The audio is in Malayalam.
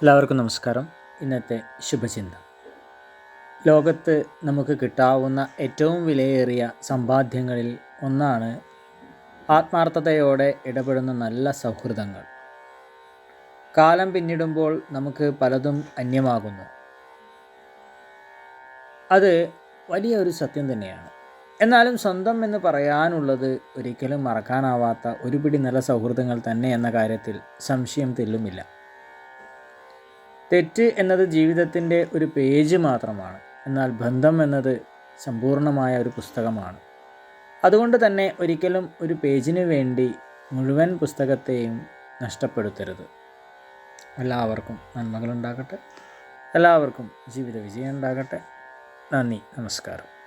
എല്ലാവർക്കും നമസ്കാരം. ഇന്നത്തെ ശുഭചിന്ത. ലോകത്ത് നമുക്ക് കിട്ടാവുന്ന ഏറ്റവും വിലയേറിയ സമ്പാദ്യങ്ങളിൽ ഒന്നാണ് ആത്മാർത്ഥതയോടെ ഇടപെടുന്ന നല്ല സൗഹൃദങ്ങൾ. കാലം പിന്നിടുമ്പോൾ നമുക്ക് പലതും അന്യമാകുന്നു. അത് വലിയ ഒരു സത്യം തന്നെയാണ്. എന്നാലും സ്വന്തം എന്ന് പറയാനുള്ളത് ഒരിക്കലും മറക്കാനാവാത്ത ഒരുപിടി നല്ല സൗഹൃദങ്ങൾ തന്നെ എന്ന കാര്യത്തിൽ സംശയം തെല്ലുമില്ല. തെറ്റ് എന്നത് ജീവിതത്തിന്റെ ഒരു പേജ് മാത്രമാണ്. എന്നാൽ ബന്ധം എന്നത് സമ്പൂർണമായ ഒരു പുസ്തകമാണ്. അതുകൊണ്ട് തന്നെ ഒരിക്കലും ഒരു പേജിന് വേണ്ടി മുഴുവൻ പുസ്തകത്തെയും നഷ്ടപ്പെടുത്തരുത്. എല്ലാവർക്കും നന്മകളുണ്ടാകട്ടെ. എല്ലാവർക്കും ജീവിത വിജയം ഉണ്ടാകട്ടെ. നന്ദി. നമസ്കാരം.